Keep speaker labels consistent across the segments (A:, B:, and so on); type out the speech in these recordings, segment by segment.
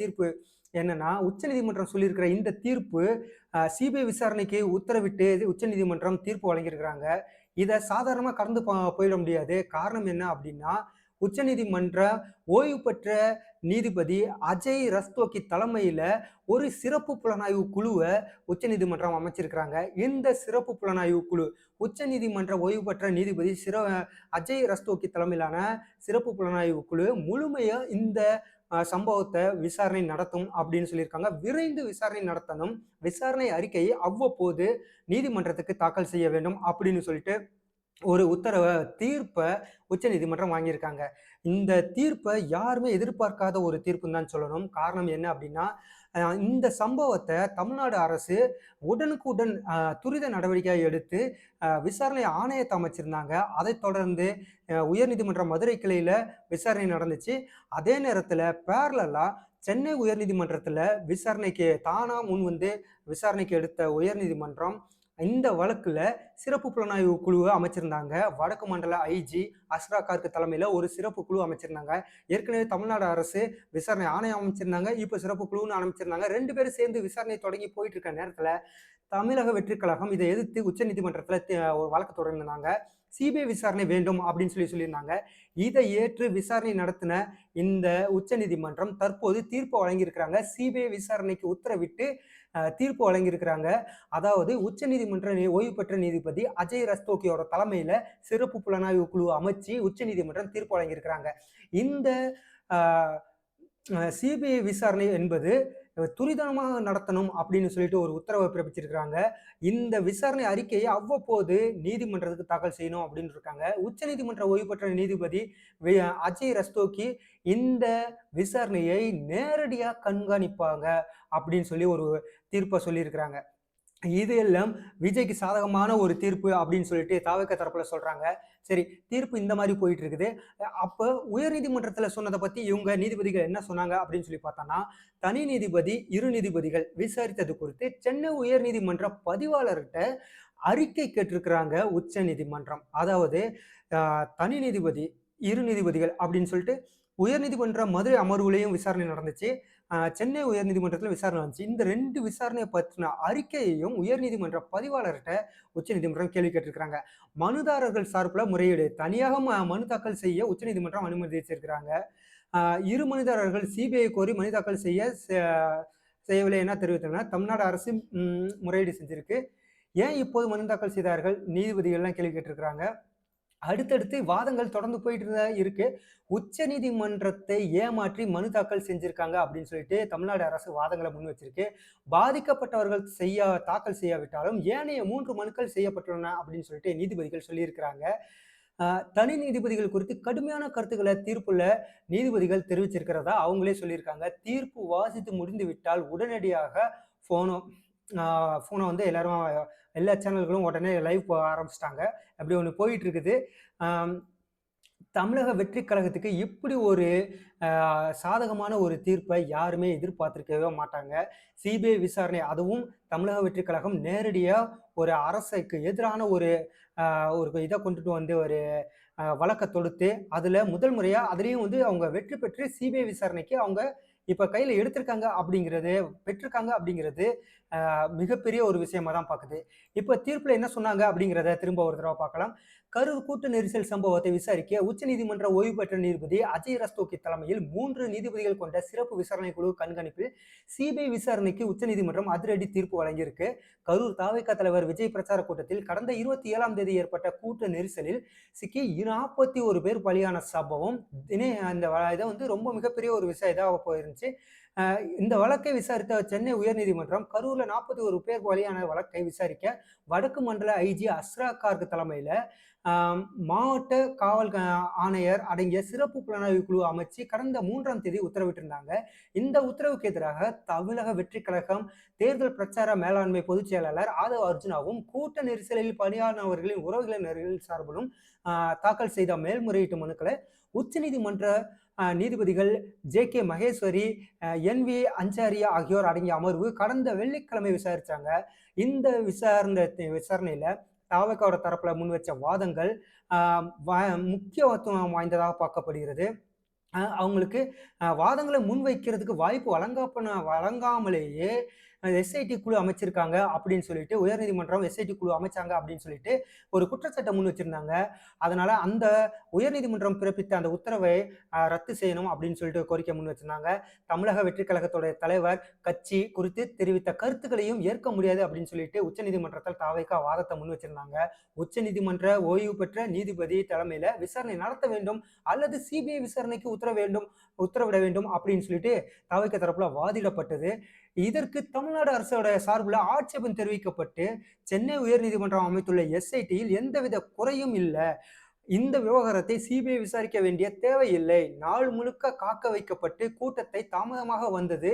A: தீர்ப்பு என்னன்னா உச்சநீதிமன்றம் சொல்லியிருக்கிற இந்த தீர்ப்பு சிபிஐ விசாரணைக்கு உத்தரவிட்டு உச்சநீதிமன்றம் தீர்ப்பு வழங்கியிருக்கிறாங்க. இதை சாதாரணமாக கடந்து போயிட முடியாது. காரணம் என்ன அப்படின்னா உச்சநீதிமன்ற ஓய்வு பெற்ற நீதிபதி அஜய் ரஸ்தோக்கி தலைமையில் ஒரு சிறப்பு புலனாய்வு குழுவை உச்சநீதிமன்றம் அமைச்சிருக்கிறாங்க. இந்த சிறப்பு புலனாய்வு குழு உச்சநீதிமன்ற ஓய்வு பெற்ற நீதிபதி சிற அஜய் ரஸ்தோக்கி தலைமையிலான சிறப்பு புலனாய்வு குழு முழுமையாக இந்த சம்பவத்தை விசாரணை நடத்தும் அப்படின்னு சொல்லியிருக்காங்க. விரைந்து விசாரணை நடத்தணும். விசாரணை அறிக்கையை அவ்வப்போது நீதிமன்றத்துக்கு தாக்கல் செய்ய வேண்டும் அப்படின்னு சொல்லிட்டு ஒரு உத்தரவை தீர்ப்பை உச்சநீதிமன்றம் வாங்கியிருக்காங்க. இந்த தீர்ப்பை யாருமே எதிர்பார்க்காத ஒரு தீர்ப்புன்னு தான் சொல்லணும். காரணம் என்ன அப்படின்னா இந்த சம்பவத்தை தமிழ்நாடு அரசு உடனுக்குடன் துரித நடவடிக்கை எடுத்து விசாரணை ஆணையத்தை அமைச்சிருந்தாங்க. அதைத் தொடர்ந்து உயர்நீதிமன்ற மதுரை கிளையில விசாரணை நடந்துச்சு. அதே நேரத்தில் பேரலா சென்னை உயர்நீதிமன்றத்தில் விசாரணைக்கு தானா முன் வந்து விசாரணைக்கு எடுத்த உயர்நீதிமன்றம் இந்த வழக்கில் சிறப்பு புலனாய்வு குழுவை அமைச்சிருந்தாங்க. வடக்கு மண்டல ஐஜி அஸ்ரா கார்க்கு தலைமையில் ஒரு சிறப்பு குழு அமைச்சிருந்தாங்க. ஏற்கனவே தமிழ்நாடு அரசு விசாரணை ஆணையம் அமைச்சிருந்தாங்க. இப்போ சிறப்பு குழுன்னு அமைச்சிருந்தாங்க ரெண்டு பேரும் சேர்ந்து விசாரணை தொடங்கி போயிட்டு இருக்க நேரத்தில் தமிழக வெற்றிக் கழகம் இதை எதிர்த்து உச்சநீதிமன்றத்தில் ஒரு வழக்கு தொடர்ந்தாங்க சிபிஐ விசாரணை வேண்டும் அப்படின்னு சொல்லி சொல்லியிருந்தாங்க. இதை ஏற்று விசாரணை நடத்தின இந்த உச்சநீதிமன்றம் தற்போது தீர்ப்பு வழங்கியிருக்கிறாங்க. சிபிஐ விசாரணைக்கு உத்தரவிட்டு தீர்ப்பு வழங்கியிருக்கிறாங்க. அதாவது உச்சநீதிமன்ற நீதிமன்ற ஓய்வு பெற்ற நீதிபதி அஜய் ரஸ்தோக்கியோட தலைமையில சிறப்பு புலனாய்வு குழு அமைச்சு உச்சநீதிமன்றம் தீர்ப்பு வழங்கியிருக்கிறாங்க. இந்த சிபிஐ விசாரணை என்பது துரிதமாக நடத்தணும் அப்படின்னு சொல்லிட்டு ஒரு உத்தரவை பிறப்பிச்சிருக்கிறாங்க. இந்த விசாரணை அறிக்கையை அவ்வப்போது நீதிமன்றத்துக்கு தாக்கல் செய்யணும் அப்படின்னு இருக்காங்க. உச்சநீதிமன்ற ஓய்வு பெற்ற நீதிபதி அஜய் ரஸ்தோக்கி இந்த விசாரணையை நேரடியாக கண்காணிப்பாங்க அப்படின்னு சொல்லி ஒரு தீர்ப்பை சொல்லியிருக்கிறாங்க. இது எல்லாம் விஜய்க்கு சாதகமான ஒரு தீர்ப்பு அப்படின்னு சொல்லிட்டு தாவக தரப்புல சொல்றாங்க. சரி தீர்ப்பு இந்த மாதிரி போயிட்டு இருக்குது அப்போ உயர்நீதிமன்றத்தில் சொன்னதை பத்தி இவங்க நீதிபதிகள் என்ன சொன்னாங்க அப்படின்னு சொல்லி பார்த்தோன்னா தனி நீதிபதி இரு நீதிபதிகள் விசாரித்தது குறித்து சென்னை உயர்நீதிமன்ற பதிவாளர்கிட்ட அறிக்கை கேட்டிருக்கிறாங்க உச்ச நீதிமன்றம். அதாவது தனி நீதிபதி இரு நீதிபதிகள் அப்படின்னு சொல்லிட்டு உயர்நீதிமன்ற மதுரை அமர்வுலையும் விசாரணை நடந்துச்சு. சென்னை உயர்நீதிமன்றத்தில் விசாரணை வந்துச்சு. இந்த ரெண்டு விசாரணையை பற்றின அறிக்கையையும் உயர்நீதிமன்ற பதிவாளர்கிட்ட உச்சநீதிமன்றம் கேள்வி கேட்டிருக்கிறாங்க. மனுதாரர்கள் சார்பில் முறையீடு. தனியாக ம- மனு தாக்கல் செய்ய உச்சநீதிமன்றம் அனுமதிச்சிருக்கிறாங்க இரு மனுதாரர்கள் சிபிஐ கோரி மனு தாக்கல் செய்ய செ- செய்யவில்லை என தெரிவித்தாங்கன்னா தமிழ்நாடு அரசு முறையீடு செஞ்சிருக்கு. ஏன் இப்போது மனு தாக்கல் செய்தார்கள்? நீதிபதிகள்லாம் கேள்வி கேட்டிருக்கிறாங்க. அடுத்தடுத்து வாதங்கள் தொடர்ந்து போயிட்டு இருந்தா இருக்கு. உச்ச நீதிமன்றத்தை ஏமாற்றி மனு தாக்கல் செஞ்சிருக்காங்க அப்படின்னு சொல்லிட்டு தமிழ்நாடு அரசு வாதங்களை முன் வச்சிருக்கு. பாதிக்கப்பட்டவர்கள் செய்ய தாக்கல் செய்யாவிட்டாலும் ஏனைய மூன்று மனுக்கள் செய்யப்பட்டுள்ளன அப்படின்னு சொல்லிட்டு நீதிபதிகள் சொல்லியிருக்கிறாங்க. தனி நீதிபதிகள் குறித்து கடுமையான கருத்துக்களை தீர்ப்புல நீதிபதிகள் தெரிவிச்சிருக்கிறதா அவங்களே சொல்லியிருக்காங்க. தீர்ப்பு வாசித்து முடிந்து விட்டால் உடனடியாக போனோம் ஃபோனை வந்து எல்லாரும் எல்லா சேனல்களும் உடனே லைவ் ஆரம்பிச்சிட்டாங்க. அப்படி ஒன்று போயிட்டு இருக்குது தமிழக வெற்றி கழகத்துக்கு இப்படி ஒரு சாதகமான ஒரு தீர்ப்பை யாருமே எதிர்பார்த்துருக்கவே மாட்டாங்க. சிபிஐ விசாரணை அதுவும் தமிழக வெற்றி கழகம் நேரடியாக ஒரு அரசுக்கு எதிரான ஒரு ஒரு இதை கொண்டுட்டு வந்து ஒரு வழக்கை தொடுத்து அதில் முதல் முறையாக அதுலேயும் வந்து அவங்க வெற்றி பெற்று சிபிஐ விசாரணைக்கு அவங்க இப்போ கையில் எடுத்திருக்காங்க அப்படிங்கிறது பெற்றிருக்காங்க அப்படிங்கிறது மிகப்பெரிய ஒரு விஷயமா தான் பார்க்குது இப்போ தீர்ப்பில் என்ன சொன்னாங்க அப்படிங்கிறத திரும்ப ஒரு தடவை பார்க்கலாம். கரு கூட்டு நெரிசல் சம்பவத்தை விசாரிக்க உச்சநீதிமன்ற ஓய்வு பெற்ற நீதிபதி அஜய் ரஸ்தோக்கி தலைமையில் மூன்று நீதிபதிகள் கொண்ட சிறப்பு விசாரணை குழு கண்காணிப்பில் சிபிஐ விசாரணைக்கு உச்சநீதிமன்றம் அதிரடி தீர்ப்பு வழங்கியிருக்கு. கரூர் தாவேக தலைவர் விஜய் பிரச்சார கூட்டத்தில் கடந்த இருபத்தி ஏழாம் தேதி ஏற்பட்ட கூட்ட நெரிசலில் சிக்கி நாற்பத்தி ஒரு பேர் பலியான சம்பவம். தினே அந்த இதை வந்து ரொம்ப மிகப்பெரிய ஒரு விஷயம் இதாக போயிருந்துச்சு. இந்த வழக்கை விசாரித்த சென்னை உயர்நீதிமன்றம் கரூர்ல நாற்பத்தி ஒரு பேர் பலியான வழக்கை விசாரிக்க வடக்கு மண்டல ஐஜி அஸ்ரா கார்க் தலைமையில மாவட்ட காவல் ஆணையர் அடங்கிய சிறப்பு புலனாய்வு குழு அமைச்சு கடந்த மூன்றாம் தேதி உத்தரவிட்டிருந்தாங்க. இந்த உத்தரவுக்கு எதிராக தமிழக வெற்றி கழகம் தேர்தல் பிரச்சார மேலாண்மை பொதுச் செயலாளர் ஆதவ் அர்ஜுனாவும் கூட்ட நெரிசலில் பணியானவர்களின் உறவுகளினர்கள் சார்பிலும் தாக்கல் செய்த மேல்முறையீட்டு மனுக்களை உச்சநீதிமன்ற நீதிபதிகள் J K Maheshwari N V Anjaria ஆகியோர் அடங்கிய அமர்வு கடந்த வெள்ளிக்கிழமை விசாரிச்சாங்க. இந்த விசாரணை விசாரணையில தாவக்காவோட தரப்புல முன் வச்ச வாதங்கள் முக்கியத்துவம் வாய்ந்ததாக பார்க்கப்படுகிறது. அவங்களுக்கு வாதங்களை முன்வைக்கிறதுக்கு வாய்ப்பு வழங்கப்பன வழங்காமலேயே எஸ்ஐடி குழு அமைச்சிருக்காங்க அப்படின்னு சொல்லிட்டு உயர்நீதிமன்றம் எஸ்ஐடி குழு அமைச்சாங்க அப்படின்னு சொல்லிட்டு ஒரு குற்றச்சாட்ட முன் வச்சிருந்தாங்க. அதனால அந்த உயர்நீதிமன்றம் பிறப்பித்த அந்த உத்தரவை ரத்து செய்யணும் அப்படின்னு சொல்லிட்டு கோரிக்கை முன் வச்சிருந்தாங்க. தமிழக வெற்றிக் கழகத்துடைய தலைவர் கட்சி குறித்து தெரிவித்த கருத்துக்களையும் ஏற்க முடியாது அப்படின்னு சொல்லிட்டு உச்சநீதிமன்றத்தில் தாவைக்கா வாதத்தை முன் வச்சிருந்தாங்க. உச்சநீதிமன்ற ஓய்வு பெற்ற நீதிபதி தலைமையில விசாரணை நடத்த வேண்டும் அல்லது சிபிஐ விசாரணைக்கு உத்தரவு வேண்டும் உத்தரவிட வேண்டும் அப்படின்னு சொல்லிட்டு தாவைக்க தரப்புல வாதிடப்பட்டது. இதற்கு தமிழ்நாடு அரசோட சார்பில் ஆட்சேபம் தெரிவிக்கப்பட்டு, சென்னை உயர்நீதிமன்றம் அமைத்துள்ள எஸ்ஐடியில் எந்தவித குறையும் இல்லை இந்த விவகாரத்தை சிபிஐ விசாரிக்க வேண்டிய தேவையில்லை. நாள் முழுக்க காக்க வைக்கப்பட்டு கூட்டத்தை தாமதமாக வந்தது.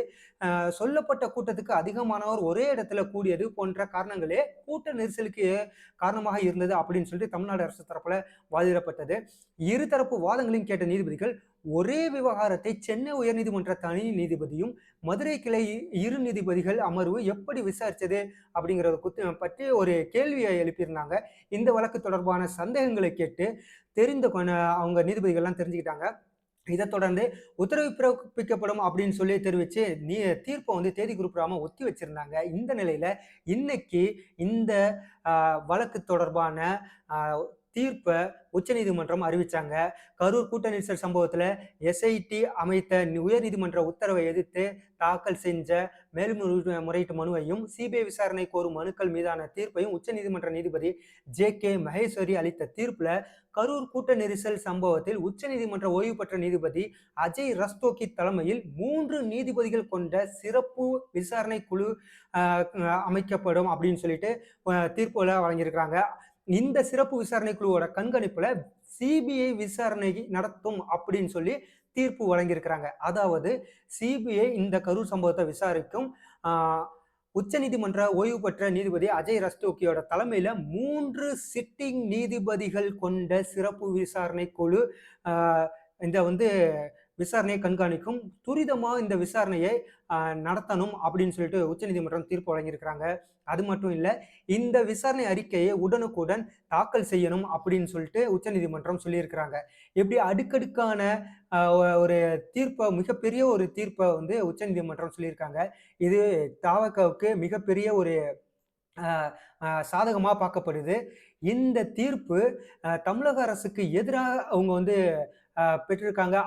A: சொல்லப்பட்ட கூட்டத்துக்கு அதிகமானவர் ஒரே இடத்துல கூடியது போன்ற காரணங்களே கூட்ட நெரிசலுக்கு காரணமாக இருந்தது அப்படின்னு சொல்லிட்டு தமிழ்நாடு அரசு தரப்புல வாதிடப்பட்டது. இருதரப்பு வாதங்களையும் கேட்ட நீதிபதிகள், ஒரே விவகாரத்தை சென்னை உயர்நீதிமன்ற தனி நீதிபதியும், மதுரை கிளை இரு நீதிபதிகள் அமர்வு எப்படி விசாரிச்சது? அப்படிங்கிறத குத்து பற்றி ஒரு கேள்வியை எழுப்பியிருந்தாங்க. இந்த வழக்கு தொடர்பான சந்தேகங்களை கேட்டு தெரிந்து அவங்க நீதிபதிகள்லாம் தெரிஞ்சுக்கிட்டாங்க. இதை தொடர்ந்து உத்தரவு பிறப்பிக்கப்படும் அப்படின்னு சொல்லி தெரிவித்து நீ தீர்ப்பை வந்து தேதி குறிப்பிடாம ஒத்தி வச்சிருந்தாங்க. இந்த நிலையில் இன்னைக்கு இந்த வழக்கு தொடர்பான தீர்ப்பை உச்சநீதிமன்றம் அறிவிச்சாங்க. கரூர் கூட்ட நெரிசல் சம்பவத்தில் எஸ்ஐடி அமைத்த உயர்நீதிமன்ற உத்தரவை எதிர்த்து தாக்கல் செஞ்ச மேல்முறை முறையீட்டு மனுவையும், சிபிஐ விசாரணை கோரும் மனுக்கள் மீதான தீர்ப்பையும் உச்சநீதிமன்ற நீதிபதி ஜே. கே. மகேஸ்வரி அளித்த தீர்ப்பில் கரூர் கூட்ட நெரிசல் சம்பவத்தில் உச்சநீதிமன்ற ஓய்வு பெற்ற நீதிபதி அஜய் ரஸ்தோகி தலைமையில் மூன்று நீதிபதிகள் கொண்ட சிறப்பு விசாரணை குழு அமைக்கப்படும் அப்படின்னு சொல்லிட்டு அ தீர்ப்புல இந்த சிறப்பு விசாரணை குழுவோட கண்காணிப்புல சிபிஐ விசாரணை நடத்தும் அப்படின்னு சொல்லி தீர்ப்பு வழங்கியிருக்கிறாங்க. அதாவது சிபிஐ இந்த கரூர் சம்பவத்தை விசாரிக்கும். உச்சநீதிமன்ற ஓய்வு பெற்ற நீதிபதி அஜய் ரஸ்தோக்கியோட தலைமையில மூன்று சிட்டிங் நீதிபதிகள் கொண்ட சிறப்பு விசாரணை குழு இந்த வந்து விசாரணையை கண்காணிக்கும். துரிதமாக இந்த விசாரணையை நடத்தணும் அப்படின்னு சொல்லிட்டு உச்சநீதிமன்றம் தீர்ப்பு வழங்கியிருக்கிறாங்க. அது மட்டும் இல்லை இந்த விசாரணை அறிக்கையை உடனுக்குடன் தாக்கல் செய்யணும் அப்படின்னு சொல்லிட்டு உச்சநீதிமன்றம் சொல்லியிருக்கிறாங்க. இப்படி அடுக்கடுக்கான ஒரு தீர்ப்பை மிகப்பெரிய ஒரு தீர்ப்பை வந்து உச்சநீதிமன்றம் சொல்லியிருக்காங்க. இது தாவக்காவுக்கு மிகப்பெரிய ஒரு சாதகமாக பார்க்கப்படுது. இந்த தீர்ப்பு தமிழக அரசுக்கு எதிராக அவங்க வந்து பெற்றிருக்காங்க.